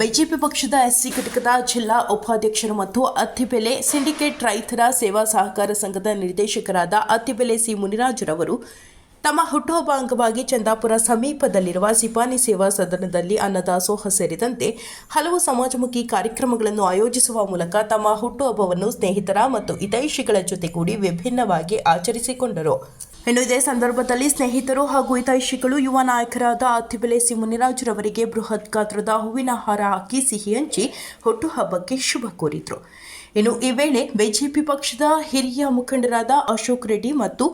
BJP ಪಕ್ಷದ SC ಘಟಕದ ಜಿಲ್ಲಾ ಉಪಾಧ್ಯಕ್ಷರು ಮತ್ತು ಅತ್ತಿಬೆಲೆ ಸಿಂಡಿಕೇಟ್ ರೈತರ ಸೇವಾ ಸಹಕಾರ ಸಂಘದ ನಿರ್ದೇಶಕರಾದ ಅತ್ತಿಬೆಲೆ ಸಿ ಮುನಿರಾಜ್ರವರು ತಮ್ಮ ಹುಟ್ಟುಹಬ್ಬ ಅಂಗವಾಗಿ ಚಂದಾಪುರ ಸಮೀಪದಲ್ಲಿರುವ ಸಿಪಾನಿ ಸೇವಾ ಸದನದಲ್ಲಿ ಅನ್ನದಾಸೋಹ ಸೇರಿದಂತೆ ಹಲವು ಸಮಾಜಮುಖಿ ಕಾರ್ಯಕ್ರಮಗಳನ್ನು ಆಯೋಜಿಸುವ ಮೂಲಕ ತಮ್ಮ ಹುಟ್ಟುಹಬ್ಬವನ್ನು ಸ್ನೇಹಿತರ ಮತ್ತು ಹಿತೈಷಿಗಳ ಜೊತೆಗೂಡಿ ವಿಭಿನ್ನವಾಗಿ ಆಚರಿಸಿಕೊಂಡರು. ಇನ್ನು ಇದೇ ಸಂದರ್ಭದಲ್ಲಿ ಸ್ನೇಹಿತರು ಹಾಗೂ ಹಿತೈಷಿಗಳು ಯುವ ನಾಯಕರಾದ ಅತಿಬೆಲೆ ಸಿ ಮುನಿರಾಜುರವರಿಗೆ ಬೃಹತ್ ಗಾತ್ರದ ಹೂವಿನ ಹಾರ ಹಾಕಿ ಸಿಹಿ ಹಂಚಿ ಹುಟ್ಟುಹಬ್ಬಕ್ಕೆ ಶುಭ ಕೋರಿದರು. ಇನ್ನು ಈ ವೇಳೆ ಬಿಜೆಪಿ ಪಕ್ಷದ ಹಿರಿಯ ಮುಖಂಡರಾದ ಅಶೋಕ್ ರೆಡ್ಡಿ ಮತ್ತು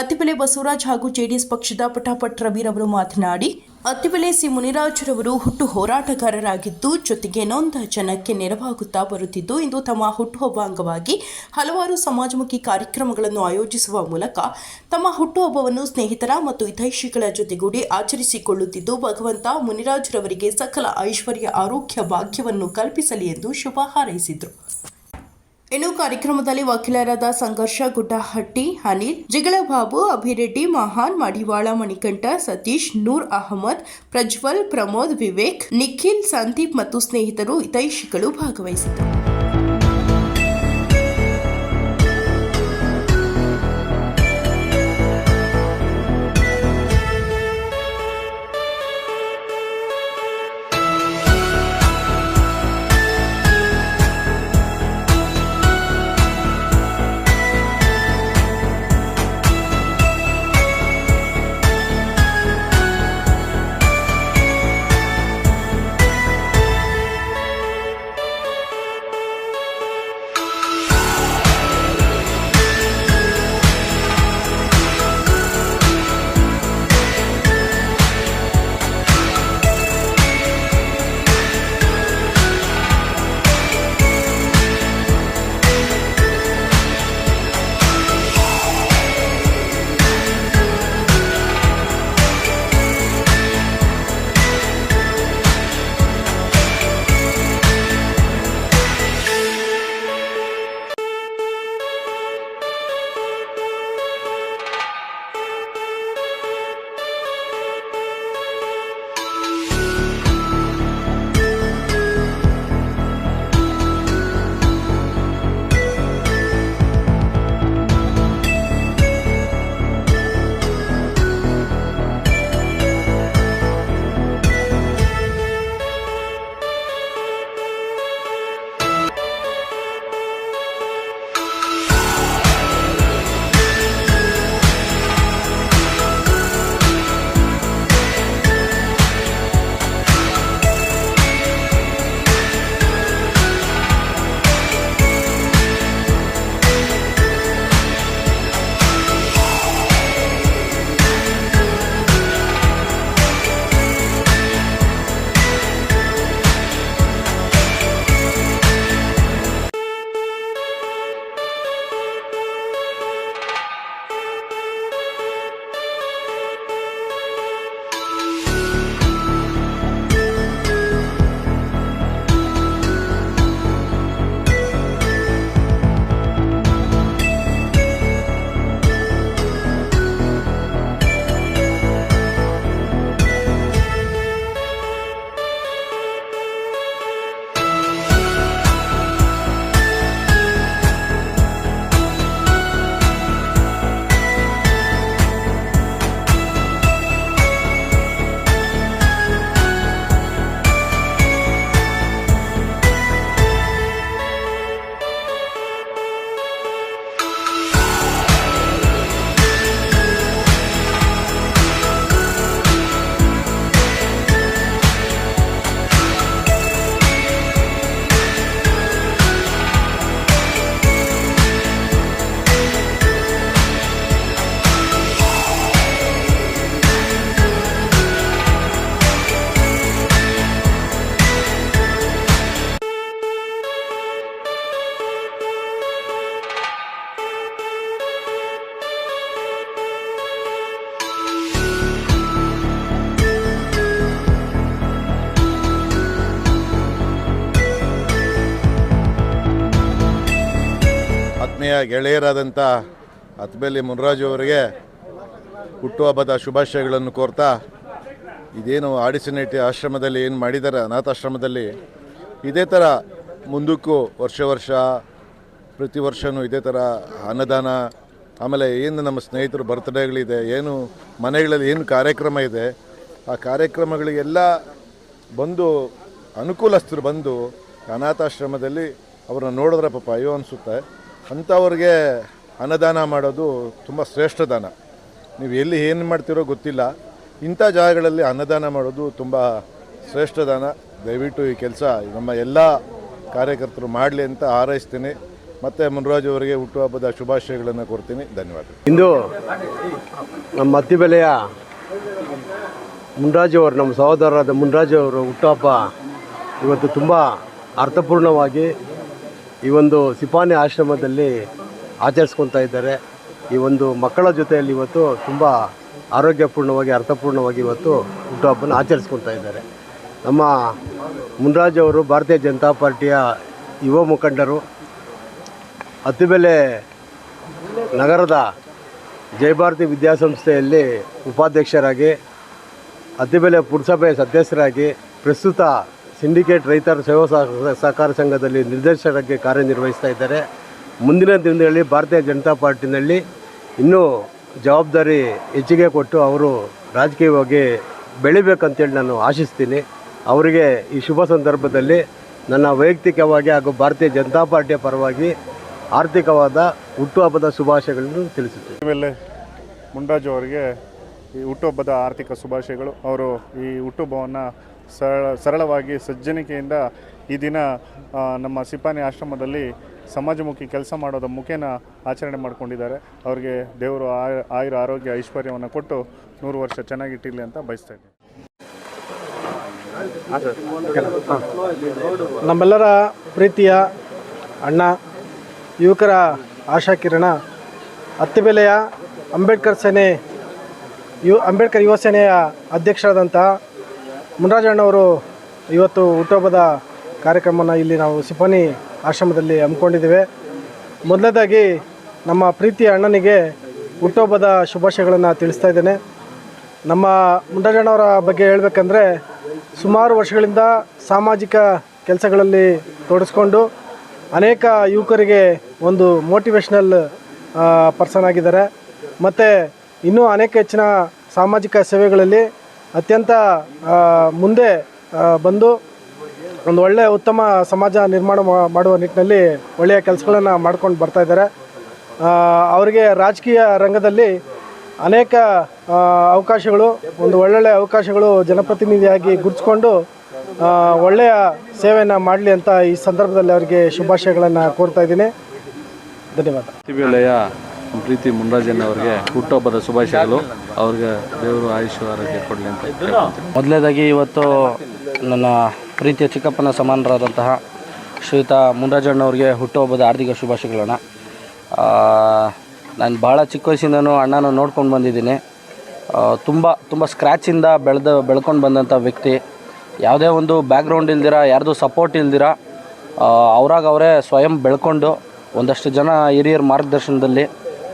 ಅತಿಬೆಲೆ ಬಸವರಾಜ್ ಹಾಗೂ ಜೆಡಿಎಸ್ ಪಕ್ಷದ ಪಟಾಪಟ್ ರವಿರವರು ಮಾತನಾಡಿ ಅತ್ತಿಬೆಲೆ ಸಿ ಮುನಿರಾಜುರವರು ಹುಟ್ಟು ಹೋರಾಟಗಾರರಾಗಿದ್ದು, ಜೊತೆಗೆ ನೊಂದ ಜನಕ್ಕೆ ನೆರವಾಗುತ್ತಾ ಬರುತ್ತಿದ್ದು, ಇಂದು ತಮ್ಮ ಹುಟ್ಟುಹಬ್ಬ ಅಂಗವಾಗಿ ಹಲವಾರು ಸಮಾಜಮುಖಿ ಕಾರ್ಯಕ್ರಮಗಳನ್ನು ಆಯೋಜಿಸುವ ಮೂಲಕ ತಮ್ಮ ಹುಟ್ಟುಹಬ್ಬವನ್ನು ಸ್ನೇಹಿತರ ಮತ್ತು ಹಿತೈಷಿಗಳ ಜೊತೆಗೂಡಿ ಆಚರಿಸಿಕೊಳ್ಳುತ್ತಿದ್ದು, ಭಗವಂತ ಮುನಿರಾಜ್ರವರಿಗೆ ಸಕಲ ಐಶ್ವರ್ಯ, ಆರೋಗ್ಯ, ಭಾಗ್ಯವನ್ನು ಕಲ್ಪಿಸಲಿ ಎಂದು ಶುಭ ಹಾರೈಸಿದರು. ಇನ್ನು ಕಾರ್ಯಕ್ರಮದಲ್ಲಿ ವಕೀಲರಾದ ಸಂಘರ್ಷ ಗುಡ್ಡಹಟ್ಟಿ, ಅನಿಲ್, ಜಿಗಳಬಾಬು, ಅಭಿರೆಡ್ಡಿ, ಮಹಾನ್, ಮಡಿವಾಳ, ಮಣಿಕಂಠ, ಸತೀಶ್, ನೂರ್ ಅಹಮದ್, ಪ್ರಜ್ವಲ್, ಪ್ರಮೋದ್, ವಿವೇಕ್, ನಿಖಿಲ್, ಸಂದೀಪ್ ಮತ್ತು ಸ್ನೇಹಿತರು ಹಿತೈಷಿಗಳು ಭಾಗವಹಿಸಿದ್ದರು. ಗೆಳೆಯರಾದಂಥ ಅತ್ಬೆಲ್ಲಿ ಮುನ್ರಾಜು ಅವರಿಗೆ ಹುಟ್ಟುಹಬ್ಬದ ಶುಭಾಶಯಗಳನ್ನು ಕೋರ್ತಾ ಇದೇನು ಆಡಿಸಿನೇಟಿ ಆಶ್ರಮದಲ್ಲಿ ಏನು ಮಾಡಿದ್ದಾರೆ ಅನಾಥಾಶ್ರಮದಲ್ಲಿ ಇದೇ ಥರ ಮುಂದಕ್ಕೂ ವರ್ಷ ವರ್ಷ ಪ್ರತಿ ವರ್ಷವೂ ಇದೇ ಥರ ಅನ್ನದಾನ, ಆಮೇಲೆ ಏನು ನಮ್ಮ ಸ್ನೇಹಿತರು ಬರ್ತ್ಡೇಗಳಿದೆ, ಏನು ಮನೆಗಳಲ್ಲಿ ಏನು ಕಾರ್ಯಕ್ರಮ ಇದೆ, ಆ ಕಾರ್ಯಕ್ರಮಗಳಿಗೆಲ್ಲ ಬಂದು ಅನುಕೂಲಸ್ಥರು ಬಂದು ಅನಾಥಾಶ್ರಮದಲ್ಲಿ ಅವರನ್ನು ನೋಡಿದ್ರೆ ಪಾಪ ಅಯ್ಯೋ ಅನಿಸುತ್ತೆ. ಅಂಥವ್ರಿಗೆ ಅನ್ನದಾನ ಮಾಡೋದು ತುಂಬ ಶ್ರೇಷ್ಠ ದಾನ. ನೀವು ಎಲ್ಲಿ ಏನು ಮಾಡ್ತಿರೋ ಗೊತ್ತಿಲ್ಲ. ಇಂಥ ಜಾಗಗಳಲ್ಲಿ ಅನ್ನದಾನ ಮಾಡೋದು ತುಂಬ ಶ್ರೇಷ್ಠ ದಾನ. ದಯವಿಟ್ಟು ಈ ಕೆಲಸ ನಮ್ಮ ಎಲ್ಲ ಕಾರ್ಯಕರ್ತರು ಮಾಡಲಿ ಅಂತ ಹಾರೈಸ್ತೀನಿ. ಮತ್ತು ಮುನ್ರಾಜ್ ಅವರಿಗೆ ಹುಟ್ಟುಹಬ್ಬದ ಶುಭಾಶಯಗಳನ್ನು ಕೊಡ್ತೀನಿ. ಧನ್ಯವಾದ ಇಂದು ನಮ್ಮ ಅತ್ತಿಬೆಲೆಯ ಮುನ್ರಾಜು ಅವರು, ನಮ್ಮ ಸಹೋದರರಾದ ಮುನ್ರಾಜು ಅವರು ಹುಟ್ಟುಹಬ್ಬ ಇವತ್ತು ತುಂಬ ಅರ್ಥಪೂರ್ಣವಾಗಿ ಈ ಒಂದು ಸಿಪಾನಿ ಆಶ್ರಮದಲ್ಲಿ ಆಚರಿಸ್ಕೊತಾ ಇದ್ದಾರೆ. ಈ ಒಂದು ಮಕ್ಕಳ ಜೊತೆಯಲ್ಲಿ ಇವತ್ತು ತುಂಬ ಆರೋಗ್ಯಪೂರ್ಣವಾಗಿ, ಅರ್ಥಪೂರ್ಣವಾಗಿ ಇವತ್ತು ಹುಟ್ಟುಹಬ್ಬನ ಆಚರಿಸ್ಕೊತಾ ಇದ್ದಾರೆ. ನಮ್ಮ ಮುನ್ರಾಜ್ ಅವರು ಭಾರತೀಯ ಜನತಾ ಪಾರ್ಟಿಯ ಯುವ ಮುಖಂಡರು, ಅತ್ತಿಬೆಲೆ ನಗರದ ಜಯಭಾರತಿ ವಿದ್ಯಾಸಂಸ್ಥೆಯಲ್ಲಿ ಉಪಾಧ್ಯಕ್ಷರಾಗಿ, ಅತ್ತಿಬೆಲೆ ಪುರಸಭೆ ಸದಸ್ಯರಾಗಿ, ಪ್ರಸ್ತುತ ಸಿಂಡಿಕೇಟ್ ರೈತರ ಸೇವಾ ಸಹ- ಸಹಕಾರ ಸಂಘದಲ್ಲಿ ನಿರ್ದೇಶಕರಾಗಿ ಕಾರ್ಯನಿರ್ವಹಿಸ್ತಾ ಇದ್ದಾರೆ. ಮುಂದಿನ ದಿನಗಳಲ್ಲಿ ಭಾರತೀಯ ಜನತಾ ಪಾರ್ಟಿನಲ್ಲಿ ಇನ್ನೂ ಜವಾಬ್ದಾರಿ ಹೆಚ್ಚಿಗೆ ಕೊಟ್ಟು ಅವರು ರಾಜಕೀಯವಾಗಿ ಬೆಳಿಬೇಕಂತೇಳಿ ನಾನು ಆಶಿಸ್ತೀನಿ. ಅವರಿಗೆ ಈ ಶುಭ ಸಂದರ್ಭದಲ್ಲಿ ನನ್ನ ವೈಯಕ್ತಿಕವಾಗಿ ಹಾಗೂ ಭಾರತೀಯ ಜನತಾ ಪಾರ್ಟಿಯ ಪರವಾಗಿ ಆರ್ಥಿಕವಾದ ಹುಟ್ಟುಹಬ್ಬದ ಶುಭಾಶಯಗಳನ್ನು ತಿಳಿಸುತ್ತೇನೆ. ಮೇಲೆ ಮುಂಡಾಜು ಅವರಿಗೆ ಈ ಹುಟ್ಟುಹಬ್ಬದ ಆರ್ಥಿಕ ಶುಭಾಶಯಗಳು. ಅವರು ಈ ಹುಟ್ಟುಹಬ್ಬವನ್ನು ಸರಳ ಸರಳವಾಗಿ ಸಜ್ಜನಿಕೆಯಿಂದ ಈ ದಿನ ನಮ್ಮ ಸಿಪಾನಿ ಆಶ್ರಮದಲ್ಲಿ ಸಮಾಜಮುಖಿ ಕೆಲಸ ಮಾಡೋದ ಮುಖೇನ ಆಚರಣೆ ಮಾಡ್ಕೊಂಡಿದ್ದಾರೆ. ಅವರಿಗೆ ದೇವರು ಆಯು- ಆಯುರ ಆರೋಗ್ಯ ಐಶ್ವರ್ಯವನ್ನು ಕೊಟ್ಟು ನೂರು ವರ್ಷ ಚೆನ್ನಾಗಿಟ್ಟಿರಲಿ ಅಂತ ಬಯಸ್ತಾ ಇದ್ದೀನಿ. ನಮ್ಮೆಲ್ಲರ ಪ್ರೀತಿಯ ಅಣ್ಣ, ಯುವಕರ ಆಶಾಕಿರಣ ಅತ್ತಿಬೆಲೆಯ ಅಂಬೇಡ್ಕರ್ ಸೇನೆ ಯು, ಅಂಬೇಡ್ಕರ್ ಯುವ ಸೇನೆಯ ಅಧ್ಯಕ್ಷರಾದಂತಹ ಮುನ್ರಾಜಣ್ಣವರು ಇವತ್ತು ಹುಟ್ಟುಹಬ್ಬದ ಕಾರ್ಯಕ್ರಮನ ಇಲ್ಲಿ ನಾವು ಸಿಪಾನಿ ಆಶ್ರಮದಲ್ಲಿ ಹಮ್ಮಿಕೊಂಡಿದ್ದೇವೆ. ಮೊದಲನೇದಾಗಿ ನಮ್ಮ ಪ್ರೀತಿಯ ಅಣ್ಣನಿಗೆ ಹುಟ್ಟುಹಬ್ಬದ ಶುಭಾಶಯಗಳನ್ನು ತಿಳಿಸ್ತಾ ಇದ್ದೇನೆ. ನಮ್ಮ ಮುಂಡಾಜಣ್ಣವರ ಬಗ್ಗೆ ಹೇಳಬೇಕಂದ್ರೆ ಸುಮಾರು ವರ್ಷಗಳಿಂದ ಸಾಮಾಜಿಕ ಕೆಲಸಗಳಲ್ಲಿ ತೊಡಸ್ಕೊಂಡು ಅನೇಕ ಯುವಕರಿಗೆ ಒಂದು ಮೋಟಿವೇಶ್ನಲ್ ಪರ್ಸನ್ ಆಗಿದ್ದಾರೆ. ಮತ್ತು ಇನ್ನೂ ಅನೇಕ ಹೆಚ್ಚಿನ ಸಾಮಾಜಿಕ ಸೇವೆಗಳಲ್ಲಿ ಅತ್ಯಂತ ಮುಂದೆ ಬಂದು ಒಂದು ಒಳ್ಳೆಯ ಉತ್ತಮ ಸಮಾಜ ನಿರ್ಮಾಣ ಮಾಡುವ ನಿಟ್ಟಿನಲ್ಲಿ ಒಳ್ಳೆಯ ಕೆಲಸಗಳನ್ನು ಮಾಡ್ಕೊಂಡು ಬರ್ತಾ ಇದ್ದಾರೆ. ಅವರಿಗೆ ರಾಜಕೀಯ ರಂಗದಲ್ಲಿ ಅನೇಕ ಅವಕಾಶಗಳು, ಒಂದು ಒಳ್ಳೊಳ್ಳೆ ಅವಕಾಶಗಳು ಜನಪ್ರತಿನಿಧಿಯಾಗಿ ಗುರುತಿಸ್ಕೊಂಡು ಒಳ್ಳೆಯ ಸೇವೆಯನ್ನು ಮಾಡಲಿ ಅಂತ ಈ ಸಂದರ್ಭದಲ್ಲಿ ಅವರಿಗೆ ಶುಭಾಶಯಗಳನ್ನು ಕೋರ್ತಾ ಇದ್ದೀನಿ. ಧನ್ಯವಾದ. ಪ್ರೀತಿ ಮುನ್ರಾಜನ್ ಅವರಿಗೆ ಹುಟ್ಟುಹಬ್ಬದ ಶುಭಾಶಯಗಳು. ಅವ್ರಿಗೆ ದೇವರು ಆಯುಷ್ ಆರೋಗ್ಯ ಕೊಡಲಿ ಅಂತ. ಮೊದಲನೇದಾಗಿ ಇವತ್ತು ನನ್ನ ಪ್ರೀತಿಯ ಚಿಕ್ಕಪ್ಪನ ಸಮಾನರಾದಂತಹ ಶ್ರೀಯುತ ಮುನ್ರಾಜಣ್ಣವ್ರಿಗೆ ಹುಟ್ಟುಹಬ್ಬದ ಆರ್ಥಿಕ ಶುಭಾಶಯಗಳನ್ನ. ನಾನು ಭಾಳ ಚಿಕ್ಕ ವಯಸ್ಸಿಂದನೂ ಅಣ್ಣನ ನೋಡ್ಕೊಂಡು ಬಂದಿದ್ದೀನಿ. ತುಂಬ ತುಂಬ ಸ್ಕ್ರ್ಯಾಚಿಂದ ಬೆಳೆದ, ಬೆಳ್ಕೊಂಡು ಬಂದಂಥ ವ್ಯಕ್ತಿ. ಯಾವುದೇ ಒಂದು ಬ್ಯಾಕ್ಗ್ರೌಂಡ್ ಇಲ್ದಿರ, ಯಾರ್ದು ಸಪೋರ್ಟ್ ಇಲ್ದಿರ ಅವರಾಗ ಅವರೇ ಸ್ವಯಂ ಬೆಳ್ಕೊಂಡು ಒಂದಷ್ಟು ಜನ ಹಿರಿಯರ ಮಾರ್ಗದರ್ಶನದಲ್ಲಿ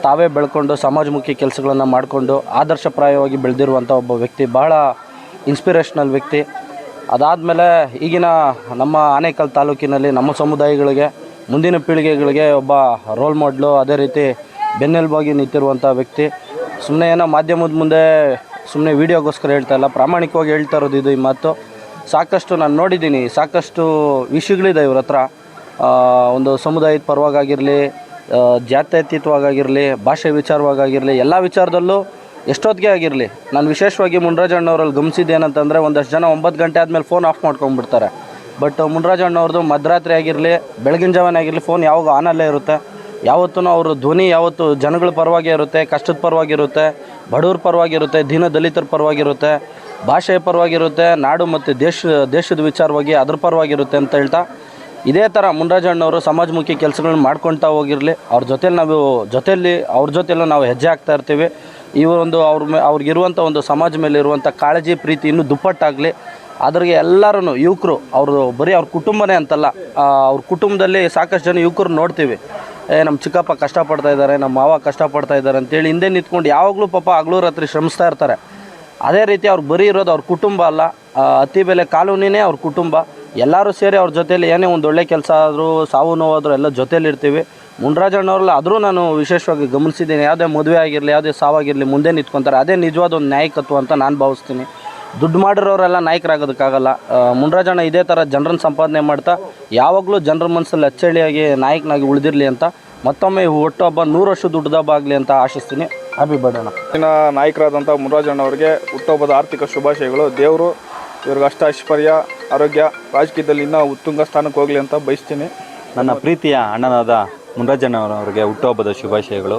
ತಾವೇ ಬೆಳ್ಕೊಂಡು ಸಮಾಜಮುಖಿ ಕೆಲಸಗಳನ್ನು ಮಾಡಿಕೊಂಡು ಆದರ್ಶಪ್ರಾಯವಾಗಿ ಬೆಳೆದಿರುವಂಥ ಒಬ್ಬ ವ್ಯಕ್ತಿ, ಬಹಳ ಇನ್ಸ್ಪಿರೇಷ್ನಲ್ ವ್ಯಕ್ತಿ. ಅದಾದಮೇಲೆ ಈಗಿನ ನಮ್ಮ ಆನೇಕಲ್ ತಾಲೂಕಿನಲ್ಲಿ ನಮ್ಮ ಸಮುದಾಯಗಳಿಗೆ, ಮುಂದಿನ ಪೀಳಿಗೆಗಳಿಗೆ ಒಬ್ಬ ರೋಲ್ ಮಾಡಲು ಅದೇ ರೀತಿ ಬೆನ್ನೆಲುಬಾಗಿ ನಿಂತಿರುವಂಥ ವ್ಯಕ್ತಿ. ಸುಮ್ಮನೆ ಏನೋ ಮಾಧ್ಯಮದ ಮುಂದೆ ಸುಮ್ಮನೆ ವಿಡಿಯೋಗೋಸ್ಕರ ಹೇಳ್ತಾ ಇಲ್ಲ, ಪ್ರಾಮಾಣಿಕವಾಗಿ ಹೇಳ್ತಾ ಇರೋದು ಇದು ಈ ಮಾತು. ಸಾಕಷ್ಟು ನಾನು ನೋಡಿದ್ದೀನಿ, ಸಾಕಷ್ಟು ವಿಷಯಗಳಿದೆ ಇವ್ರ ಹತ್ರ. ಒಂದು ಸಮುದಾಯದ ಪರವಾಗಿರಲಿ ಜಾತ್ಯತೀತವಾಗಿರಲಿ, ಭಾಷೆ ವಿಚಾರವಾಗಿರಲಿ, ಎಲ್ಲ ವಿಚಾರದಲ್ಲೂ ಎಷ್ಟೊತ್ತಿಗೆ ಆಗಿರಲಿ, ನಾನು ವಿಶೇಷವಾಗಿ ಮುನ್ರಾಜಣ್ಣವರಲ್ಲಿ ಗಮನಿಸಿದ್ದೆ ಏನಂತಂದರೆ ಒಂದಷ್ಟು ಜನ ಒಂಬತ್ತು ಗಂಟೆ ಆದಮೇಲೆ ಫೋನ್ ಆಫ್ ಮಾಡ್ಕೊಂಡ್ಬಿಡ್ತಾರೆ ಬಟ್ ಮುನ್ರಾಜಣ್ಣವ್ರದ್ದು ಮಧ್ಯರಾತ್ರಿ ಆಗಿರಲಿ, ಬೆಳಗಿನ ಜಾವನ ಆಗಿರಲಿ ಫೋನ್ ಯಾವಾಗ ಆನಲ್ಲೇ ಇರುತ್ತೆ. ಯಾವತ್ತೂ ಅವ್ರ ಧ್ವನಿ ಯಾವತ್ತು ಜನಗಳ ಪರವಾಗಿ ಇರುತ್ತೆ, ಕಷ್ಟದ ಪರವಾಗಿರುತ್ತೆ, ಬಡವ್ರ ಪರವಾಗಿರುತ್ತೆ, ದೀನ ದಲಿತರ ಪರವಾಗಿರುತ್ತೆ, ಭಾಷೆಯ ಪರವಾಗಿರುತ್ತೆ, ನಾಡು ಮತ್ತು ದೇಶ, ದೇಶದ ವಿಚಾರವಾಗಿ ಅದ್ರ ಪರವಾಗಿರುತ್ತೆ ಅಂತ ಹೇಳ್ತಾ ಇದೇ ಥರ ಮುನ್ರಾಜಣ್ಣವರು ಸಮಾಜಮುಖಿ ಕೆಲಸಗಳನ್ನ ಮಾಡ್ಕೊಳ್ತಾ ಹೋಗಿರಲಿ, ಅವ್ರ ಜೊತೆಲಿ ನಾವು ಜೊತೆಯಲ್ಲಿ ಅವ್ರ ಜೊತೆಲ್ಲ ನಾವು ಹೆಜ್ಜೆ ಹಾಕ್ತಾ ಇರ್ತೀವಿ. ಇವರೊಂದು ಅವ್ರ ಮೇ ಅವ್ರಿಗಿರುವಂಥ ಒಂದು ಸಮಾಜ ಮೇಲೆ ಇರುವಂಥ ಕಾಳಜಿ, ಪ್ರೀತಿ ಇನ್ನೂ ದುಪ್ಪಟ್ಟಾಗಲಿ. ಅದ್ರಿಗೆ ಎಲ್ಲರೂ ಯುವಕರು, ಅವರು ಬರೀ ಅವ್ರ ಕುಟುಂಬನೇ ಅಂತಲ್ಲ ಅವ್ರ ಕುಟುಂಬದಲ್ಲಿ ಸಾಕಷ್ಟು ಜನ ಯುವಕರು ನೋಡ್ತೀವಿ. ಏ ನಮ್ಮ ಚಿಕ್ಕಪ್ಪ ಕಷ್ಟಪಡ್ತಾ ಇದ್ದಾರೆ ನಮ್ಮ ಮಾವ ಕಷ್ಟಪಡ್ತಾ ಇದ್ದಾರೆ ಅಂತೇಳಿ ಹಿಂದೆ ನಿಂತ್ಕೊಂಡು ಯಾವಾಗಲೂ ಪಾಪ ಹಗಲೂ ರಾತ್ರಿ ಶ್ರಮಿಸ್ತಾ ಇರ್ತಾರೆ. ಅದೇ ರೀತಿ ಅವ್ರು ಬರೀ ಇರೋದು ಅವ್ರ ಕುಟುಂಬ ಅಲ್ಲ ಅತಿ ಬೆಲೆ ಕಾಲೋನಿನೇ ಅವ್ರ ಕುಟುಂಬ. ಎಲ್ಲರೂ ಸೇರಿ ಅವ್ರ ಜೊತೆಯಲ್ಲಿ ಏನೇ ಒಂದು ಒಳ್ಳೆ ಕೆಲಸ ಆದರೂ, ಸಾವು ನೋವಾದರೂ ಎಲ್ಲ ಜೊತೆಯಲ್ಲಿರ್ತೀವಿ ಇರ್ತೀವಿ. ಮುನ್ರಾಜಣ್ಣವ್ರಲ್ಲ ಆದರೂ ನಾನು ವಿಶೇಷವಾಗಿ ಗಮನಿಸಿದ್ದೀನಿ. ಯಾವುದೇ ಮದುವೆ ಆಗಿರಲಿ, ಯಾವುದೇ ಸಾವಾಗಿರಲಿ, ಮುಂದೆ ನಿಂತ್ಕೊತಾರೆ. ಅದೇ ನಿಜವಾದ ಒಂದು ನಾಯಕತ್ವ ಅಂತ ನಾನು ಭಾವಿಸ್ತೀನಿ. ದುಡ್ಡು ಮಾಡಿರೋರೆಲ್ಲ ನಾಯಕರಾಗೋದಕ್ಕಾಗಲ್ಲ. ಮುಂಡ್ರಾಜಣ್ಣ ಇದೇ ಥರ ಜನರನ್ನ ಸಂಪಾದನೆ ಮಾಡ್ತಾ, ಯಾವಾಗಲೂ ಜನರ ಮನಸ್ಸಲ್ಲಿ ಅಚ್ಚಳಿಯಾಗಿ ನಾಯಕನಾಗಿ ಉಳಿದಿರಲಿ ಅಂತ ಮತ್ತೊಮ್ಮೆ ಒಟ್ಟು ಹಬ್ಬ ನೂರು ವರ್ಷ ದುಡ್ಡದಬ್ಬ ಆಗಲಿ ಅಂತ ಆಶಿಸ್ತೀನಿ. ಹ್ಯಾಪಿ ಬರ್ಡೇನ ಇನ್ನ ನಾಯಕರಾದಂಥ ಮುನ್ರಾಜಣ್ಣ ಅವರಿಗೆ ಹುಟ್ಟುಹಬ್ಬದ ಆರ್ಥಿಕ ಶುಭಾಶಯಗಳು. ದೇವರು ಇವ್ರಿಗೆ ಅಷ್ಟ ಐಶ್ವರ್ಯ. ಆರೋಗ್ಯ ರಾಜಕೀಯದಲ್ಲಿ ಇನ್ನೂ ಉತ್ತುಂಗ ಸ್ಥಾನಕ್ಕೆ ಹೋಗಲಿ ಅಂತ ಬಯಸ್ತೀನಿ. ನನ್ನ ಪ್ರೀತಿಯ ಅಣ್ಣನಾದ ಮುನ್ರಾಜಣ್ಣವರವರಿಗೆ ಹುಟ್ಟುಹಬ್ಬದ ಶುಭಾಶಯಗಳು.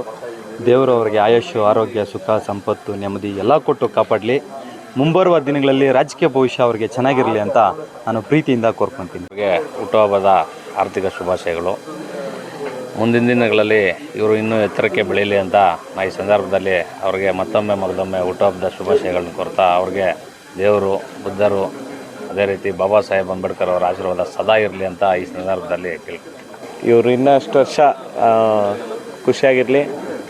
ದೇವರು ಅವರಿಗೆ ಆಯುಷ್ಯ ಆರೋಗ್ಯ ಸುಖ ಸಂಪತ್ತು ನೆಮ್ಮದಿ ಎಲ್ಲ ಕೊಟ್ಟು ಕಾಪಾಡಲಿ. ಮುಂಬರುವ ದಿನಗಳಲ್ಲಿ ರಾಜಕೀಯ ಭವಿಷ್ಯ ಅವರಿಗೆ ಚೆನ್ನಾಗಿರಲಿ ಅಂತ ನಾನು ಪ್ರೀತಿಯಿಂದ ಕೋರ್ಕೊತೀನಿ. ಅವರಿಗೆ ಹುಟ್ಟುಹಬ್ಬದ ಆರ್ಥಿಕ ಶುಭಾಶಯಗಳು. ಮುಂದಿನ ದಿನಗಳಲ್ಲಿ ಇವರು ಇನ್ನೂ ಎತ್ತರಕ್ಕೆ ಬೆಳೀಲಿ ಅಂತ ನಾ ಈ ಸಂದರ್ಭದಲ್ಲಿ ಅವರಿಗೆ ಮತ್ತೊಮ್ಮೆ ಮಗದೊಮ್ಮೆ ಹುಟ್ಟುಹಬ್ಬದ ಶುಭಾಶಯಗಳನ್ನು ಕೊಡ್ತಾ ಅವ್ರಿಗೆ ದೇವರು ಬುದ್ಧರು ಅದೇ ರೀತಿ ಬಾಬಾ ಸಾಹೇಬ್ ಅಂಬೇಡ್ಕರ್ ಅವರ ಆಶೀರ್ವಾದ ಸದಾ ಇರಲಿ ಅಂತ ಈ ಸಂದರ್ಭದಲ್ಲಿ ಕೇಳ್ಕೊತೀನಿ ಇವರು ಇನ್ನಷ್ಟು ವರ್ಷ ಖುಷಿಯಾಗಿರಲಿ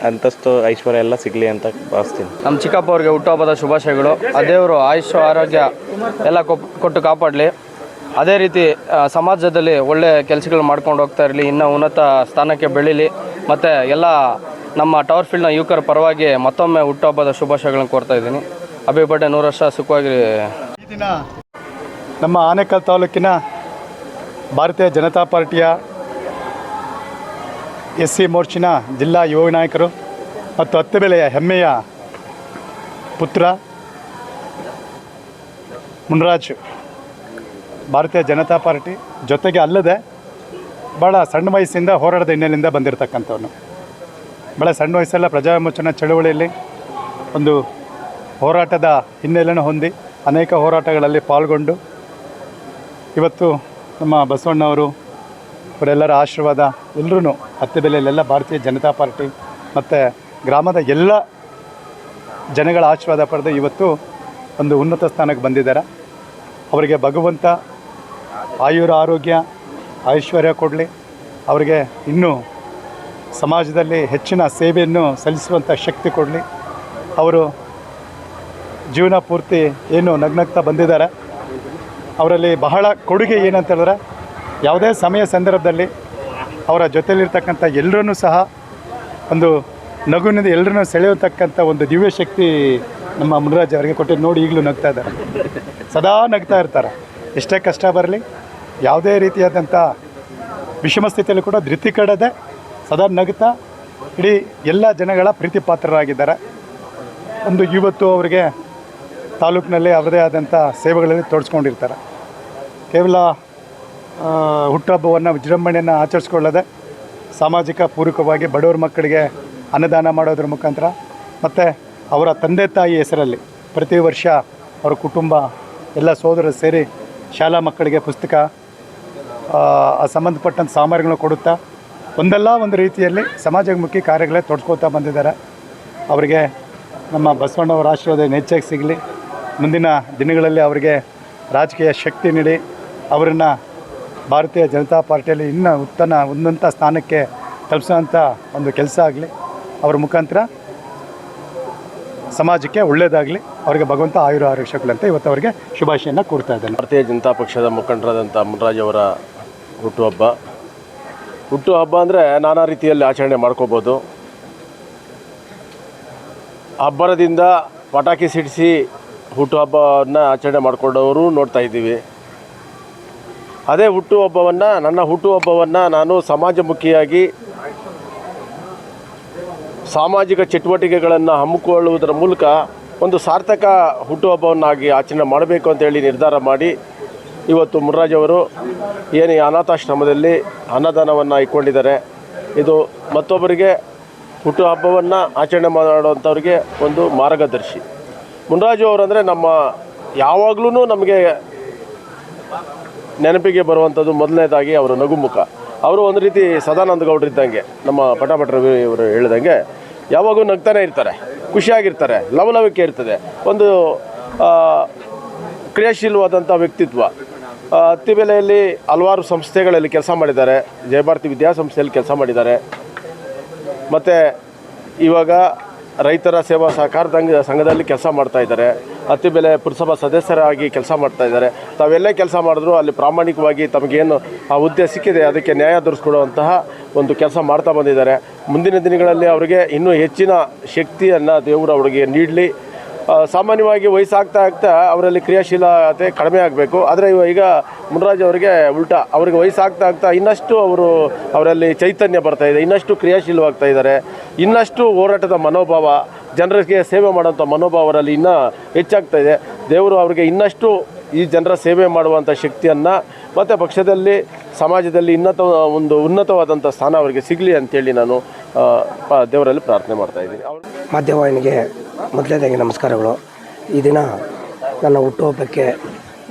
ಅಂತಸ್ತು ಐಶ್ವರ್ಯ ಎಲ್ಲ ಸಿಗಲಿ ಅಂತ ಭಾವಿಸ್ತೀನಿ. ನಮ್ಮ ಚಿಕ್ಕಪ್ಪ ಅವ್ರಿಗೆ ಹುಟ್ಟುಹಬ್ಬದ ಶುಭಾಶಯಗಳು. ಅದೇವರು ದೇವರು ಆಯುಷ್ಯ ಆರೋಗ್ಯ ಎಲ್ಲ ಕೊಟ್ಟು ಕಾಪಾಡಲಿ. ಅದೇ ರೀತಿ ಸಮಾಜದಲ್ಲಿ ಒಳ್ಳೆ ಕೆಲಸಗಳು ಮಾಡ್ಕೊಂಡು ಹೋಗ್ತಾ ಇರಲಿ. ಇನ್ನೂ ಉನ್ನತ ಸ್ಥಾನಕ್ಕೆ ಬೆಳೀಲಿ. ಮತ್ತು ಎಲ್ಲ ನಮ್ಮ ಟವರ್ ಫೀಲ್ಡ್ನ ಯುವಕರ ಪರವಾಗಿ ಮತ್ತೊಮ್ಮೆ ಹುಟ್ಟುಹಬ್ಬದ ಶುಭಾಶಯಗಳನ್ನು ಕೊಡ್ತಾ ಇದ್ದೀನಿ. ಅಭಿ ಬರ್ಡೇ ನೂರು ವರ್ಷ ಸುಖವಾಗಿ ಈ ದಿನ ನಮ್ಮ ಆನೇಕಲ್ ತಾಲೂಕಿನ ಭಾರತೀಯ ಜನತಾ ಪಾರ್ಟಿಯ ಎಸ್ ಸಿ ಮೋರ್ಚಿನ ಜಿಲ್ಲಾ ಯುವ ನಾಯಕರು ಮತ್ತು ಹತ್ತಬೆಲೆಯ ಹೆಮ್ಮೆಯ ಪುತ್ರ ಮುನ್ರಾಜ್, ಭಾರತೀಯ ಜನತಾ ಪಾರ್ಟಿ ಜೊತೆಗೆ ಅಲ್ಲದೆ ಭಾಳ ಸಣ್ಣ ವಯಸ್ಸಿಂದ ಹೋರಾಟದ ಹಿನ್ನೆಲೆಯಿಂದ ಬಂದಿರತಕ್ಕಂಥವನು. ಭಾಳ ಸಣ್ಣ ವಯಸ್ಸೆಲ್ಲ, ಪ್ರಜಾವಿಮೋಚನಾ ಚಳವಳಿಯಲ್ಲಿ ಒಂದು ಹೋರಾಟದ ಹಿನ್ನೆಲೆಯನ್ನು ಹೊಂದಿ ಅನೇಕ ಹೋರಾಟಗಳಲ್ಲಿ ಪಾಲ್ಗೊಂಡು ಇವತ್ತು ನಮ್ಮ ಬಸವಣ್ಣವರು ಅವರೆಲ್ಲರ ಆಶೀರ್ವಾದ ಎಲ್ಲರೂ ಹತ್ತಿಬೆಲೆಯಲ್ಲೆಲ್ಲ ಭಾರತೀಯ ಜನತಾ ಪಾರ್ಟಿ ಮತ್ತು ಗ್ರಾಮದ ಎಲ್ಲ ಜನಗಳ ಆಶೀರ್ವಾದ ಪಡೆದು ಇವತ್ತು ಒಂದು ಉನ್ನತ ಸ್ಥಾನಕ್ಕೆ ಬಂದಿದ್ದಾರೆ. ಅವರಿಗೆ ಭಗವಂತ ಆಯುರ ಆರೋಗ್ಯ, ಐಶ್ವರ್ಯ ಕೊಡಲಿ. ಅವರಿಗೆ ಇನ್ನೂ ಸಮಾಜದಲ್ಲಿ ಹೆಚ್ಚಿನ ಸೇವೆಯನ್ನು ಸಲ್ಲಿಸುವಂಥ ಶಕ್ತಿ ಕೊಡಲಿ. ಅವರು ಜೀವನ ಪೂರ್ತಿ ಏನು ನಗ್ನಗ್ತಾ ಬಂದಿದ್ದಾರೆ. ಅವರಲ್ಲಿ ಬಹಳ ಕೊಡುಗೆ ಏನಂತ ಹೇಳಿದ್ರೆ, ಯಾವುದೇ ಸಮಯ ಸಂದರ್ಭದಲ್ಲಿ ಅವರ ಜೊತೆಯಲ್ಲಿರ್ತಕ್ಕಂಥ ಎಲ್ಲರನ್ನೂ ಸಹ ಒಂದು ನಗುವಿನಿಂದ ಎಲ್ಲರನ್ನೂ ಸೆಳೆಯತಕ್ಕಂಥ ಒಂದು ದಿವ್ಯ ಶಕ್ತಿ ನಮ್ಮ ಮುನರಾಜ್ ಅವರಿಗೆ ಕೊಟ್ಟಿದ್ದು ನೋಡಿ ಈಗಲೂ ನಗ್ತಾ ಇದ್ದಾರೆ. ಸದಾ ನಗ್ತಾ ಇರ್ತಾರೆ. ಎಷ್ಟೇ ಕಷ್ಟ ಬರಲಿ, ಯಾವುದೇ ರೀತಿಯಾದಂಥ ವಿಷಮ ಸ್ಥಿತಿಯಲ್ಲಿ ಕೂಡ ಧೃತಿ ಕಡದೆ ಸದಾ ನಗ್ತಾ ಇಡೀ ಎಲ್ಲ ಜನಗಳ ಪ್ರೀತಿ ಪಾತ್ರರಾಗಿದ್ದಾರೆ ಒಂದು ಇವತ್ತು ಅವರಿಗೆ ತಾಲೂಕಿನಲ್ಲಿ ಅವರದೇ ಆದಂಥ ಸೇವೆಗಳಲ್ಲಿ ತೊಡಸ್ಕೊಂಡಿರ್ತಾರೆ. ಕೇವಲ ಹುಟ್ಟುಹಬ್ಬವನ್ನು ವಿಜೃಂಭಣೆಯನ್ನು ಆಚರಿಸ್ಕೊಳ್ಳದೆ ಸಾಮಾಜಿಕ ಪೂರಕವಾಗಿ ಬಡವರ ಮಕ್ಕಳಿಗೆ ಅನ್ನದಾನ ಮಾಡೋದ್ರ ಮುಖಾಂತರ ಮತ್ತು ಅವರ ತಂದೆ ತಾಯಿ ಹೆಸರಲ್ಲಿ ಪ್ರತಿ ವರ್ಷ ಅವರ ಕುಟುಂಬ, ಎಲ್ಲ ಸೋದರರು ಸೇರಿ ಶಾಲಾ ಮಕ್ಕಳಿಗೆ ಪುಸ್ತಕ ಸಂಬಂಧಪಟ್ಟಂಥ ಸಾಮಗ್ರಿಗಳನ್ನ ಕೊಡುತ್ತಾ ಒಂದಲ್ಲ ಒಂದು ರೀತಿಯಲ್ಲಿ ಸಮಾಜಮುಖಿ ಕಾರ್ಯಗಳೇ ತೊಡ್ಸ್ಕೊತಾ ಬಂದಿದ್ದಾರೆ. ಅವರಿಗೆ ನಮ್ಮ ಬಸವಣ್ಣವರ ಆಶೀರ್ವಾದ ಹೆಚ್ಚಾಗಿ ಸಿಗಲಿ. ಮುಂದಿನ ದಿನಗಳಲ್ಲಿ ಅವರಿಗೆ ರಾಜಕೀಯ ಶಕ್ತಿ ನೀಡಿ ಅವರನ್ನು ಭಾರತೀಯ ಜನತಾ ಪಾರ್ಟಿಯಲ್ಲಿ ಇನ್ನೂ ಉತ್ತಮ ಉನ್ನತ ಸ್ಥಾನಕ್ಕೆ ತಲುಪಿಸೋಂಥ ಒಂದು ಕೆಲಸ ಆಗಲಿ, ಅವರ ಮುಖಾಂತರ ಸಮಾಜಕ್ಕೆ ಒಳ್ಳೆಯದಾಗಲಿ ಅವರಿಗೆ ಭಗವಂತ ಆಯುರ ಆರಕ್ಷಕಗಳಂತೆ ಇವತ್ತು ಅವರಿಗೆ ಶುಭಾಶಯನ ಕೋರ್ತಾ ಇದ್ದೇನೆ. ಭಾರತೀಯ ಜನತಾ ಪಕ್ಷದ ಮುಖಂಡರಾದಂಥ ಮುನ್ರಾಜ್ ಅವರ ಹುಟ್ಟುಹಬ್ಬ ಹುಟ್ಟುಹಬ್ಬ ಅಂದರೆ ನಾನಾ ರೀತಿಯಲ್ಲಿ ಆಚರಣೆ ಮಾಡ್ಕೋಬೋದು. ಅಬ್ಬರದಿಂದ ಪಟಾಕಿ ಸಿಡಿಸಿ ಹುಟ್ಟುಹಬ್ಬವನ್ನು ಆಚರಣೆ ಮಾಡಿಕೊಂಡವರು ನೋಡ್ತಾ ಇದ್ದೀವಿ. ಅದೇ ಹುಟ್ಟುಹಬ್ಬವನ್ನು ನನ್ನ ಹುಟ್ಟುಹಬ್ಬವನ್ನು ನಾನು ಸಮಾಜಮುಖಿಯಾಗಿ ಸಾಮಾಜಿಕ ಚಟುವಟಿಕೆಗಳನ್ನು ಹಮ್ಮಿಕೊಳ್ಳುವುದರ ಮೂಲಕ ಒಂದು ಸಾರ್ಥಕ ಹುಟ್ಟುಹಬ್ಬವನ್ನಾಗಿ ಆಚರಣೆ ಮಾಡಬೇಕು ಅಂತೇಳಿ ನಿರ್ಧಾರ ಮಾಡಿ ಇವತ್ತು ಮುರ್ರಾಜ್ ಅವರು ಏನು ಅನಾಥಾಶ್ರಮದಲ್ಲಿ ಅನ್ನದಾನವನ್ನು ಇಟ್ಕೊಂಡಿದ್ದಾರೆ, ಇದು ಮತ್ತೊಬ್ಬರಿಗೆ ಹುಟ್ಟುಹಬ್ಬವನ್ನು ಆಚರಣೆ ಮಾಡುವಂಥವ್ರಿಗೆ ಒಂದು ಮಾರ್ಗದರ್ಶಿ. ಮುನ್ರಾಜು ಅವರಂದರೆ ನಮ್ಮ ಯಾವಾಗಲೂ ನಮಗೆ ನೆನಪಿಗೆ ಬರುವಂಥದ್ದು ಮೊದಲನೇದಾಗಿ ಅವರ ನಗುಮುಖ. ಅವರು ಒಂದು ರೀತಿ ಸದಾನಂದ ಗೌಡ್ರು ಇದ್ದಂಗೆ, ನಮ್ಮ ಪಟಾಪಟ ರವಿ ಇವರು ಹೇಳಿದಂಗೆ ಯಾವಾಗೂ ನಗ್ತಾನೆ ಇರ್ತಾರೆ, ಖುಷಿಯಾಗಿರ್ತಾರೆ, ಲವಲವಿಕೆ ಇರ್ತದೆ. ಒಂದು ಕ್ರಿಯಾಶೀಲವಾದಂಥ ವ್ಯಕ್ತಿತ್ವ. ಅತ್ತಿಬೆಲೆಯಲ್ಲಿ ಹಲವಾರು ಸಂಸ್ಥೆಗಳಲ್ಲಿ ಕೆಲಸ ಮಾಡಿದ್ದಾರೆ, ಜಯಭಾರತಿ ವಿದ್ಯಾಸಂಸ್ಥೆಯಲ್ಲಿ ಕೆಲಸ ಮಾಡಿದ್ದಾರೆ. ಮತ್ತು ಇವಾಗ ರೈತರ ಸೇವಾ ಸಹಕಾರ ಸಂಘ ಸಂಘದಲ್ಲಿ ಕೆಲಸ ಮಾಡ್ತಾ ಇದ್ದಾರೆ. ಅತ್ತಿಬೆಲೆ ಪುರಸಭಾ ಸದಸ್ಯರಾಗಿ ಕೆಲಸ ಮಾಡ್ತಾ ಇದ್ದಾರೆ. ತಾವೆಲ್ಲೇ ಕೆಲಸ ಮಾಡಿದ್ರು ಅಲ್ಲಿ ಪ್ರಾಮಾಣಿಕವಾಗಿ ತಮಗೇನು ಆ ಹುದ್ದೆ ಸಿಕ್ಕಿದೆ, ಅದಕ್ಕೆ ನ್ಯಾಯ ದೊರಕಿಸ್ಕೊಡುವಂತಹ ಒಂದು ಕೆಲಸ ಮಾಡ್ತಾ ಬಂದಿದ್ದಾರೆ. ಮುಂದಿನ ದಿನಗಳಲ್ಲಿ ಅವರಿಗೆ ಇನ್ನೂ ಹೆಚ್ಚಿನ ಶಕ್ತಿಯನ್ನು ದೇವರು ಅವರಿಗೆ ನೀಡಲಿ. ಸಾಮಾನ್ಯವಾಗಿ ವಯಸ್ಸಾಗ್ತಾ ಆಗ್ತಾ ಅವರಲ್ಲಿ ಕ್ರಿಯಾಶೀಲತೆ ಕಡಿಮೆ ಆಗಬೇಕು. ಆದರೆ ಈಗ ಮುನರಾಜ್ ಅವರಿಗೆ ಉಲ್ಟಾ, ಅವರಿಗೆ ವಯಸ್ಸಾಗ್ತಾ ಆಗ್ತಾ ಇನ್ನಷ್ಟು ಅವರು ಅವರಲ್ಲಿ ಚೈತನ್ಯ ಬರ್ತಾ ಇನ್ನಷ್ಟು ಕ್ರಿಯಾಶೀಲವಾಗ್ತಾ ಇದ್ದಾರೆ. ಇನ್ನಷ್ಟು ಹೋರಾಟದ ಮನೋಭಾವ, ಜನರಿಗೆ ಸೇವೆ ಮಾಡೋಂಥ ಮನೋಭಾವರಲ್ಲಿ ಇನ್ನೂ ಹೆಚ್ಚಾಗ್ತಾ ಇದೆ. ದೇವರು ಅವರಿಗೆ ಇನ್ನಷ್ಟು ಈ ಜನರ ಸೇವೆ ಮಾಡುವಂಥ ಶಕ್ತಿಯನ್ನು ಮತ್ತು ಪಕ್ಷದಲ್ಲಿ, ಸಮಾಜದಲ್ಲಿ ಇನ್ನತ ಒಂದು ಉನ್ನತವಾದಂಥ ಸ್ಥಾನ ಅವರಿಗೆ ಸಿಗಲಿ ಅಂತೇಳಿ ನಾನು ದೇವರಲ್ಲಿ ಪ್ರಾರ್ಥನೆ ಮಾಡ್ತಾ ಇದ್ದೀನಿ. ಮಾಧ್ಯಮವಾಹಿನಿಗೆ ಮೊದಲನೇದಾಗಿ ನಮಸ್ಕಾರಗಳು. ಈ ದಿನ ನನ್ನ ಹುಟ್ಟುಹಬ್ಬಕ್ಕೆ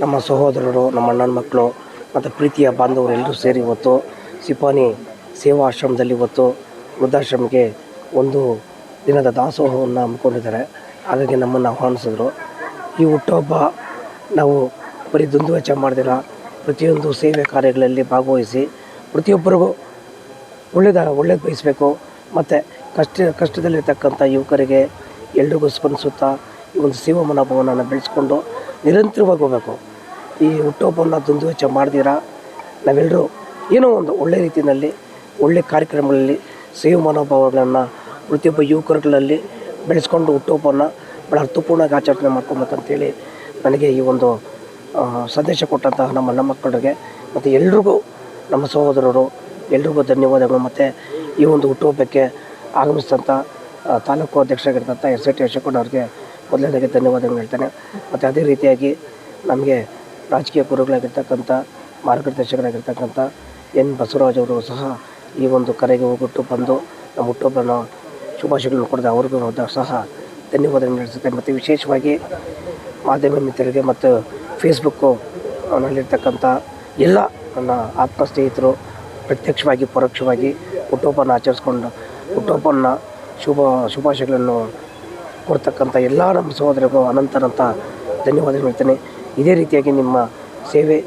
ನಮ್ಮ ಸಹೋದರರು, ನಮ್ಮ ಅಣ್ಣನ ಮಕ್ಕಳು ಮತ್ತು ಪ್ರೀತಿಯ ಬಾಂಧವರು ಎಲ್ಲರೂ ಸೇರಿ ಇವತ್ತು ಸಿಪಾನಿ ಸೇವಾ ಆಶ್ರಮದಲ್ಲಿ ಇವತ್ತು ವೃದ್ಧಾಶ್ರಮಕ್ಕೆ ಒಂದು ದಿನದ ದಾಸೋಹವನ್ನು ಹಮ್ಮಿಕೊಂಡಿದ್ದಾರೆ. ಹಾಗಾಗಿ ನಮ್ಮನ್ನು ಆಹ್ವಾನಿಸಿದ್ರು. ಈ ಹುಟ್ಟುಹಬ್ಬ ನಾವು ಬರೀ ದುಂದುವೆಚ್ಚ ಮಾಡ್ದಿರ ಪ್ರತಿಯೊಂದು ಸೇವೆ ಕಾರ್ಯಗಳಲ್ಲಿ ಭಾಗವಹಿಸಿ ಪ್ರತಿಯೊಬ್ಬರಿಗೂ ಒಳ್ಳೆಯದ ಒಳ್ಳೇದು ಬಯಸಬೇಕು. ಮತ್ತು ಕಷ್ಟ, ಕಷ್ಟದಲ್ಲಿರ್ತಕ್ಕಂಥ ಯುವಕರಿಗೆ ಎಲ್ರಿಗೂ ಸ್ಪಂದಿಸುತ್ತಾ ಈ ಒಂದು ಸೇವಾ ಮನೋಭಾವನ ಬೆಳೆಸ್ಕೊಂಡು ನಿರಂತರವಾಗಿ ಹೋಗಬೇಕು. ಈ ಹುಟ್ಟುಹಬ್ಬವನ್ನು ದುಂದುವೆಚ್ಚ ಮಾಡ್ದಿರ? ನಾವೆಲ್ಲರೂ ಏನೋ ಒಂದು ಒಳ್ಳೆ ರೀತಿಯಲ್ಲಿ, ಒಳ್ಳೆ ಕಾರ್ಯಕ್ರಮಗಳಲ್ಲಿ ಸೇವಾ ಮನೋಭಾವಗಳನ್ನು ಪ್ರತಿಯೊಬ್ಬ ಯುವಕರುಗಳಲ್ಲಿ ಬೆಳೆಸ್ಕೊಂಡು ಹುಟ್ಟುಹಬ್ಬವನ್ನು ಭಾಳ ಅರ್ಥಪೂರ್ಣವಾಗಿ ಆಚರಣೆ ಮಾಡ್ಕೊಬೇಕಂತೇಳಿ ನನಗೆ ಈ ಒಂದು ಸಂದೇಶ ಕೊಟ್ಟಂತಹ ನಮ್ಮ ನಮ್ಮ ಮಕ್ಕಳಿಗೆ ಮತ್ತು ಎಲ್ರಿಗೂ ನಮ್ಮ ಸಹೋದರರು, ಎಲ್ರಿಗೂ ಧನ್ಯವಾದಗಳು. ಮತ್ತು ಈ ಒಂದು ಹುಟ್ಟುಹಬ್ಬಕ್ಕೆ ಆಗಮಿಸಿದಂಥ ತಾಲೂಕು ಅಧ್ಯಕ್ಷರಾಗಿರ್ತಂಥ ಎಸ್ ಎ ಟಿ ಅಶೋಕಣ್ಣ ಅವ್ರಿಗೆ ಮೊದಲನೇದಾಗಿ ಧನ್ಯವಾದಗಳು ಹೇಳ್ತೇನೆ. ಮತ್ತು ಅದೇ ರೀತಿಯಾಗಿ ನಮಗೆ ರಾಜಕೀಯ ಗುರುಗಳಾಗಿರ್ತಕ್ಕಂಥ, ಮಾರ್ಗದರ್ಶಕರಾಗಿರ್ತಕ್ಕಂಥ ಎನ್ ಬಸವರಾಜ್ ಅವರು ಸಹ ಈ ಒಂದು ಕರೆಗೆ ಹೋಗ್ಬಿಟ್ಟು ಬಂದು ನಮ್ಮ ಹುಟ್ಟುಹಬ್ಬನ ಶುಭಾಶಯಗಳನ್ನು ಕೊಡದೆ ಅವ್ರಿಗೂ ಸಹ ಧನ್ಯವಾದಗಳು ನಡೆಸುತ್ತೆ ಮತ್ತು ವಿಶೇಷವಾಗಿ ಮಾಧ್ಯಮ ಮಿತ್ರರಿಗೆ ಮತ್ತು ಫೇಸ್ಬುಕ್ಕು ನಲ್ಲಿರ್ತಕ್ಕಂಥ ಎಲ್ಲ ನನ್ನ ಆತ್ಮ ಸ್ನೇಹಿತರು ಪ್ರತ್ಯಕ್ಷವಾಗಿ, ಪರೋಕ್ಷವಾಗಿ ಹುಟ್ಟುಹಬ್ಬನ ಆಚರಿಸ್ಕೊಂಡು ಹುಟ್ಟುಹಬ್ಬನ ಶುಭ, ಶುಭಾಶಯಗಳನ್ನು ಕೊಡ್ತಕ್ಕಂಥ ಎಲ್ಲ ನಮ್ಮ ಸಹೋದರಿಗೂ ಅನಂತರಂತ ಧನ್ಯವಾದಗಳು ಹೇಳ್ತೇನೆ. ಇದೇ ರೀತಿಯಾಗಿ ನಿಮ್ಮ ಸೇವೆ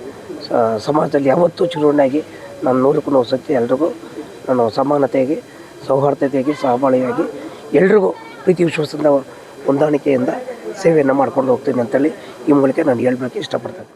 ಸಮಾಜದಲ್ಲಿ ಯಾವತ್ತೂ ಚುನಾವಣೆಯಾಗಿ ನಾನು ನೂರು ಸತ್ಯ ಎಲ್ರಿಗೂ ನಾನು ಸಮಾನತೆಯಾಗಿ ಸೌಹಾರ್ದತೆಯಾಗಿ ಸಹಬಾಳಿಯಾಗಿ ಎಲ್ರಿಗೂ ಪ್ರೀತಿ ವಿಶ್ವಾಸದಿಂದ ಹೊಂದಾಣಿಕೆಯಿಂದ ಸೇವೆಯನ್ನು ಮಾಡ್ಕೊಂಡು ಹೋಗ್ತೀನಿ ಅಂತೇಳಿ ಈ ಮೂಲಕ ನಾನು ಹೇಳಬೇಕು, ಇಷ್ಟಪಡ್ತೇನೆ.